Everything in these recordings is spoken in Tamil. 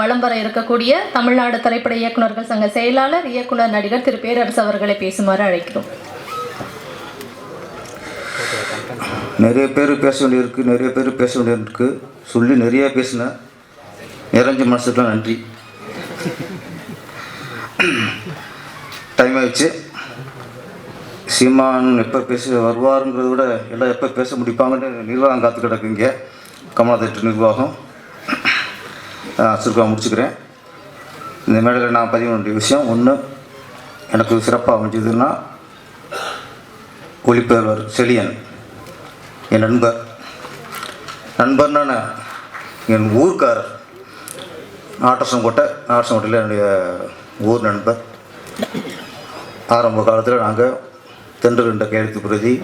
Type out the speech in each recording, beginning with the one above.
வலம் வர இருக்கக்கூடிய தமிழ்நாடு திரைப்பட இயக்குநர்கள் சங்க செயலாளர் இயக்குனர் நடிகர் திரு பேரரசு அவர்களை பேசுமாறு அழைக்கிறோம். நிறைய பேர் பேச வேண்டியிருக்கு நிறைய பேர் பேச வேண்டியிருக்கு சொல்லி நிறைய பேசினேன் நிறைஞ்ச மனசுக்குலாம் நன்றி. டைம் ஆயிடுச்சு. சீமான் எப்போ பேச வருவாருங்கிறத விட எல்லாம் எப்போ பேச முடிப்பாங்கன்னு நிர்வாகம் காத்து கிடக்குங்க கமலாதட்டு நிர்வாகம். சுருக்கமாக முடிச்சுக்கிறேன். இந்த மேடையில் நான் பதிவு வேண்டிய விஷயம் ஒன்று எனக்கு சிறப்பாக அமைஞ்சதுன்னா ஒளிப்பேர்வர் செலியன் என் நண்பர். நண்பர்னா என் ஊர்க்காரர். நாட்டசங்கோட்டை நாட்டசங்கோட்டையில் என்னுடைய ஊர் நண்பர். ஆரம்ப காலத்தில் நாங்கள் தென்றல் கையெழுத்து பிரதி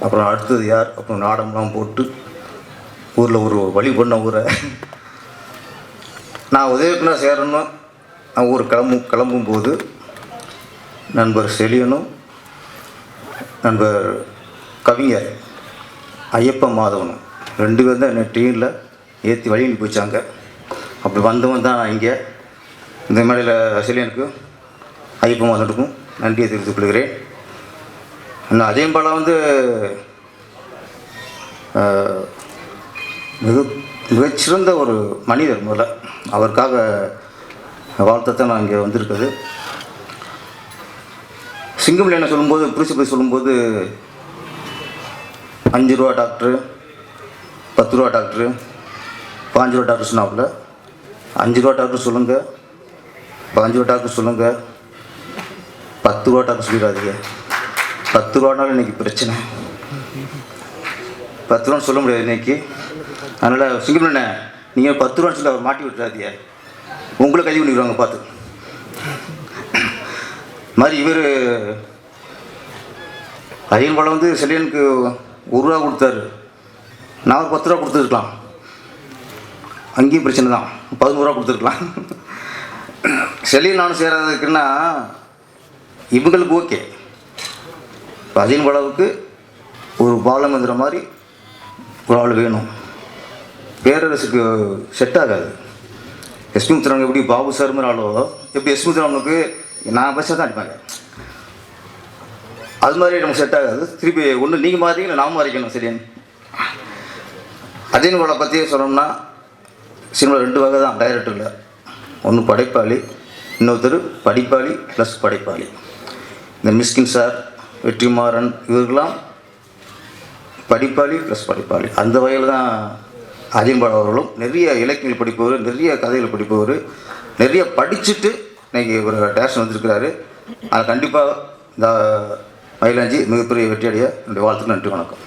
அப்புறம் அடுத்தது யார்? அப்புறம் நாடகம்லாம் போட்டு ஊரில் ஒரு வழி பண்ண ஊரை. நான் உதயக்குள்ள சேரணும் நான் ஊர் கிளம்பும் கிளம்பும்போது நண்பர் செலியனும் நண்பர் கவிஞர் ஐயப்ப மாதவனும். ரெண்டு பேரும் தான் என்னை ட்ரெயினில் ஏற்றி வழியில் அனுப்பி அப்படி வந்தவன் தான் நான் இங்கே. இந்த மேடையில் செலியனுக்கு ஐயப்ப மாதவனுக்கும் நன்றியை தெரிவித்துக் கொள்கிறேன். இன்னும் அதே போல் வந்து மிக மிகச்சிறந்த ஒரு மனிதர் முதல்ல. அவருக்காக வாழ்த்தத்தை நான் இங்கே வந்திருக்குது சிங்கம் என்ன சொல்லும்போது பிரின்சிபல் சொல்லும்போது அஞ்சு ரூபா டாக்டரு பத்து ரூபா டாக்டரு பாஞ்சு ரூபா டாக்டர் சொன்னாப்புல. அஞ்சு ரூபா டாக்டர் சொல்லுங்கள் பாஞ்சு ரூபா டாக்டர் சொல்லுங்கள் பத்து ரூபா டாக்டர் சொல்லிடாதீங்க. பத்து ரூபானாலும் இன்றைக்கி பிரச்சனை. பத்து ரூபான்னு சொல்ல முடியாது இன்றைக்கி அதனால் சிங்கம் அண்ணே நீங்கள் பத்து ரூபா சொல்லி அவர் மாட்டி விட்டுறாதிய உங்களை கைது பண்ணிடுவாங்க பார்த்து. மாதிரி இவர் அரியன் பழம் வந்து செல்லியனுக்கு ஒரு ரூபா கொடுத்தாரு. நான் ஒரு பத்து ரூபா கொடுத்துருக்கலாம். அங்கேயும் பிரச்சனை தான். பதினோரு ரூபா கொடுத்துருக்கலாம். செல்லியன் நானும் சேராததுக்குன்னா இவங்களுக்கு ஓகே. அஜயன் படாவுக்கு ஒரு பாலம் வந்துடுற மாதிரி ஒரு ஆள் வேணும். பேரரசுக்கு செட் ஆகாது. யஷ்மித் முத்துராமன் எப்படி பாபு சார் மாதிரி ஆளோ எப்படி யஷ்மித் ராமனுக்கு நான் பேச தான் அடிப்பாங்க அது மாதிரி நமக்கு செட் ஆகாது. திருப்பி ஒன்று நீங்கள் மாறி இல்லை நான் மாறிக்கணும் சரியான் அஜயன்கோளை பற்றியே சொல்லணும்னா சினிமா ரெண்டு வகை தான் டைரக்டரில் ஒன்று படைப்பாளி இன்னொருத்தர் படிப்பாளி ப்ளஸ் படைப்பாளி. இந்த மிஸ்கின் சார் வெற்றிமாறன் இவர்களாம் படிப்பாளி ப்ளஸ் படிப்பாளி. அந்த வகையில் தான் அஜயன்பாடு அவர்களும் நிறைய இலக்கியங்கள் படிப்பவர் நிறைய கதைகள் படிப்பவர் நிறைய படிச்சுட்டு இன்றைக்கி ஒரு டேரக்ஷன் வந்திருக்கிறாரு. அது கண்டிப்பாக இந்த மயிலாஞ்சி மிகப்பெரிய வெற்றியடைய என்னுடைய வாழ்த்துக்கு நன்றி வணக்கம்.